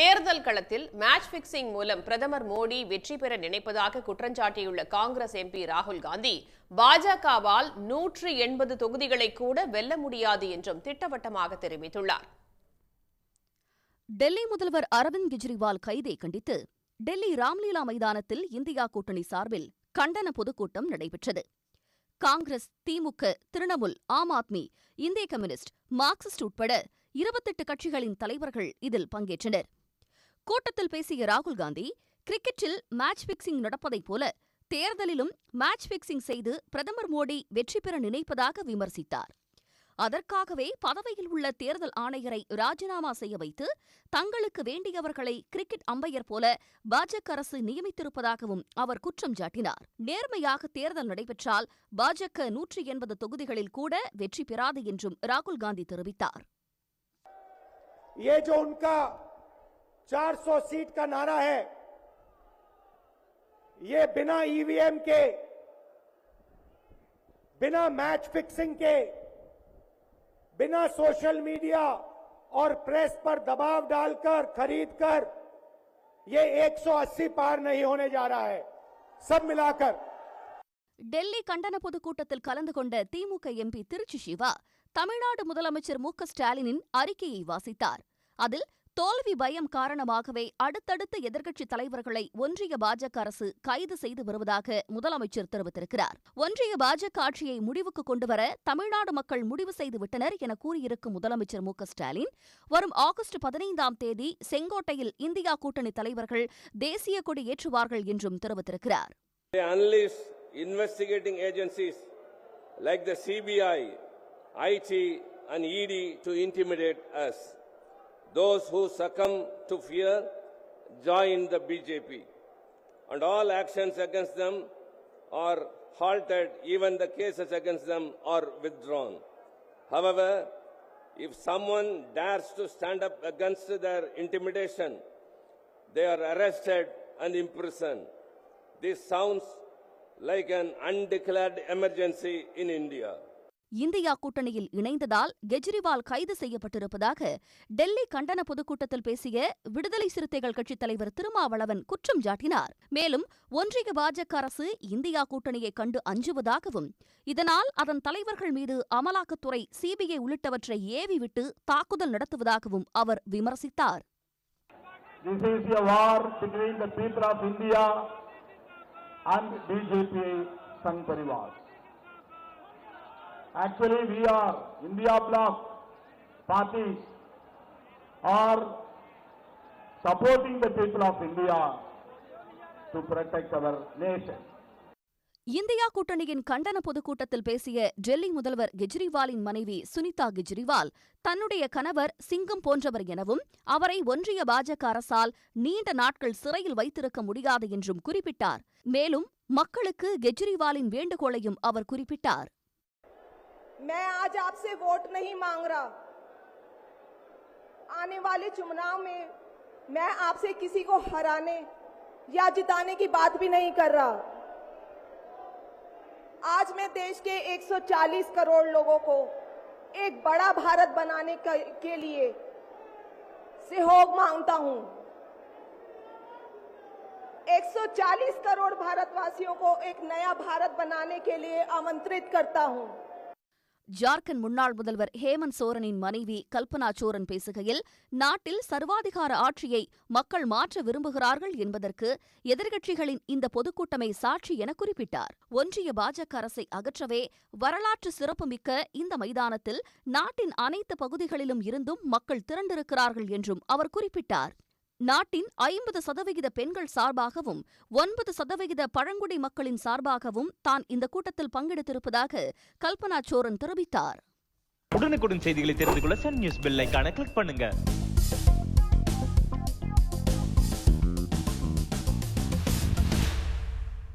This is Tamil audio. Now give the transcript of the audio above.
தேர்தல் களத்தில் மேட்ச் பிக்சிங் மூலம் பிரதமர் மோடி வெற்றி பெற நினைப்பதாக குற்றஞ்சாட்டியுள்ள காங்கிரஸ் எம்பி ராகுல் காந்தி பாஜகவால் நூற்று எண்பது தொகுதிகளை கூட வெல்ல முடியாது என்றும் திட்டவட்டமாக தெரிவித்துள்ளார். டெல்லி முதல்வர் அரவிந்த் கெஜ்ரிவால் கைதை கண்டித்து டெல்லி ராம்லீலா மைதானத்தில் இந்தியா கூட்டணி சார்பில் கண்டன பொதுக்கூட்டம் நடைபெற்றது. காங்கிரஸ் திமுக திரிணாமுல் ஆம் ஆத்மி இந்திய கம்யூனிஸ்ட் மார்க்சிஸ்ட் உட்பட இருபத்தெட்டு கட்சிகளின் தலைவர்கள் இதில் பங்கேற்றனர். கூட்டத்தில் பேசிய ராகுல் காந்தி கிரிக்கெட்டில் மேட்ச் பிக்சிங் நடப்பதைப் போல தேர்தலிலும் மேட்ச் பிக்சிங் செய்து பிரதமர் மோடி வெற்றி பெற நினைப்பதாக விமர்சித்தார். அதற்காகவே பதவியில் உள்ள தேர்தல் ஆணையரை ராஜினாமா செய்ய வைத்து தங்களுக்கு வேண்டியவர்களை கிரிக்கெட் அம்பையர் போல பாஜக அரசு நியமித்திருப்பதாகவும் அவர் குற்றம் சாட்டினார். நேர்மையாக தேர்தல் நடைபெற்றால் பாஜக நூற்றி எண்பது தொகுதிகளில் கூட வெற்றி பெறாது என்றும் ராகுல் காந்தி தெரிவித்தார். 400 सीट का नारा है ये बिना ईवीएम के बिना मैच फिक्सिंग के बिना सोशल मीडिया और प्रेस पर दबाव डालकर खरीदकर ये 180 पार नहीं होने जा रहा है सब मिलाकर டெல்லி கண்டன பொதுக்கூட்டத்தில் கலந்து கொண்ட திமுக எம்பி திருச்சி சிவா தமிழ்நாடு முதலமைச்சர் மு க ஸ்டாலினின் அறிக்கையை வாசித்தார் அதில் தோல்வி பயம் காரணமாகவே அடுத்தடுத்த எதிர்க்கட்சித் தலைவர்களை ஒன்றிய பாஜக அரசு கைது செய்து வருவதாக முதலமைச்சர் தெரிவித்திருக்கிறார் ஒன்றிய பாஜக ஆட்சியை முடிவுக்கு கொண்டுவர தமிழ்நாடு மக்கள் முடிவு செய்து விட்டனர் என கூறியிருக்கும் முதலமைச்சர் மு ஸ்டாலின் வரும் ஆகஸ்ட் பதினைந்தாம் தேதி செங்கோட்டையில் இந்தியா கூட்டணி தலைவர்கள் தேசிய கொடி ஏற்றுவார்கள் என்றும் தெரிவித்திருக்கிறார் They unleash investigating agencies like the CBI, IT, and ED to intimidate us. Those who succumb to fear join the BJP, and all actions against them are halted, even the cases against them are withdrawn. However, if someone dares to stand up against their intimidation, they are arrested and imprisoned. This sounds like an undeclared emergency in India. India கூட்டணியில் இணைந்ததால் கெஜ்ரிவால் கைது செய்யப்பட்டிருப்பதாக டெல்லி கண்டன பொதுக்கூட்டத்தில் பேசிய விடுதலை சிறுத்தைகள் கட்சித் தலைவர் திருமாவளவன் குற்றம் சாட்டினார் மேலும் ஒன்றிய பாஜக அரசு இந்தியா கூட்டணியை கண்டு அஞ்சுவதாகவும் இதனால் அதன் தலைவர்கள் மீது அமலாக்கத்துறை சிபிஐ உள்ளிட்டவற்றை ஏவிவிட்டு தாக்குதல் நடத்துவதாகவும் அவர் விமர்சித்தார் This is a war between the people of India and BJP Sangh Parivar. Actually, we are India bloc parties are supporting the people of India to protect our nation. India கூட்டணியின் கண்டன பொதுக்கூட்டத்தில் பேசிய டெல்லி முதல்வர் கெஜ்ரிவாலின் மனைவி சுனிதா கெஜ்ரிவால் தன்னுடைய கணவர் சிங்கம் போன்றவர் எனவும் அவரை ஒன்றிய பாஜக அரசால் நீண்ட நாட்கள் சிறையில் வைத்திருக்க முடியாது என்றும் குறிப்பிட்டார் மேலும் மக்களுக்கு கெஜ்ரிவாலின் வேண்டுகோளையும் அவர் குறிப்பிட்டார் मैं आज आपसे वोट नहीं मांग रहा। आने वाले चुनाव में मैं आपसे किसी को हराने या जिताने की बात भी नहीं कर रहा। आज मैं देश के 140 करोड़ लोगों को एक बड़ा भारत बनाने के लिए सहयोग माँगता हूँ। 140 करोड़ भारतवासियों को एक नया भारत बनाने के लिए आमंत्रित करता हूँ। ஜார்க்கண்ட் முன்னாள் முதல்வர் ஹேமந்த் சோரனின் மனைவி கல்பனா சோரன் பேசுகையில் நாட்டில் சர்வாதிகார ஆட்சியை மக்கள் மாற்ற விரும்புகிறார்கள் என்பதற்கு எதிர்க்கட்சிகளின் இந்த பொதுக்கூட்டமே சாட்சி என குறிப்பிட்டார். ஒன்றிய பாஜக அரசை அகற்றவே வரலாற்று சிறப்புமிக்க இந்த மைதானத்தில் நாட்டின் அனைத்து பகுதிகளிலும் இருந்தும் மக்கள் திரண்டிருக்கிறார்கள் என்றும் அவர் குறிப்பிட்டார். நாட்டின் ஐம்பது சதவிகித பெண்கள் சார்பாகவும் ஒன்பது சதவிகித பழங்குடி மக்களின் சார்பாகவும் தான் இந்த கூட்டத்தில் பங்கெடுத்திருப்பதாக கல்பனா சோரன் தெரிவித்தார். உடனுக்குடன் செய்திகளை தெரிந்து கொள்ள சன் நியூஸ் பெல் கிளிக் பண்ணுங்க.